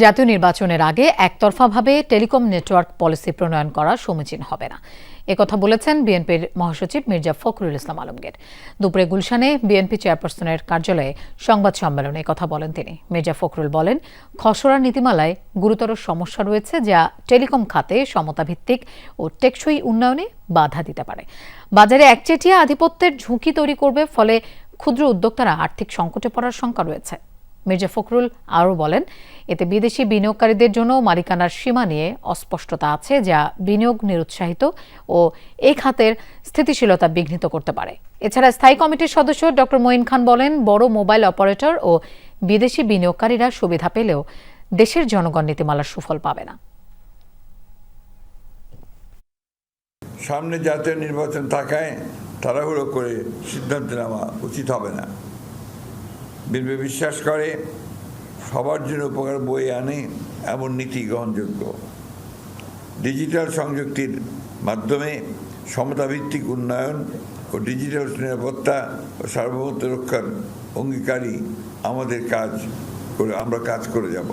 জাতীয় নির্বাচনের আগে একতরফাভাবে টেলিকম নেটওয়ার্ক পলিসি প্রণয়ন করা সমীচীন হবে না। একথা বলেছেন বিএনপির মহাসচিব মির্জা ফখরুল ইসলাম আলমগীর। দুপুরে গুলশানে বিএনপি চেয়ারপারসনের কার্যালয়ে সংবাদ সম্মেলনে কথা বলেন তিনি। মির্জা ফখরুল বলেন, খসড়া নীতিমালায় গুরুতর সমস্যা রয়েছে যা টেলিকম খাতে সমতাভিত্তিক ও টেকসই উন্নয়নে বাধা দিতে পারে। বাজারে একচেটিয়া আধিপত্যের ঝুঁকি তৈরি করবে, ফলে ক্ষুদ্র উদ্যোক্তারা আর্থিক সংকটে পড়ার শঙ্কা রয়েছে। মির্জা ফখরুল আরও বলেন, এতে বিদেশি বিনিয়োগকারীদের জন্য মালিকানার সীমা নিয়ে অস্পষ্টতা আছে যা বিনিয়োগ নিরুৎসাহিত ও এই খাতের স্থিতিশীলতা বিঘ্নিত করতে পারে। এছাড়া স্থায়ী কমিটির সদস্য ডক্টর মঈন খান বলেন, বড় মোবাইল অপারেটর ও বিদেশি বিনিয়োগকারীরা সুবিধা পেলেও দেশের জনগণ নীতিমালার সুফল পাবে না। সামনে জাতীয় নির্বাচন থাকায় তাড়াহুড়ো করে সিদ্ধান্ত নেওয়া উচিত হবে না। বিএনপি বিশ্বাস করে, সবার জন্য উপকার বই আনে এমন নীতি গ্রহণযোগ্য। ডিজিটাল সংযুক্তির মাধ্যমে সমতাভিত্তিক উন্নয়ন ও ডিজিটাল নিরাপত্তা ও সার্বভৌমত্ব রক্ষার অঙ্গীকারী আমাদের কাজ করে আমরা কাজ করে যাব।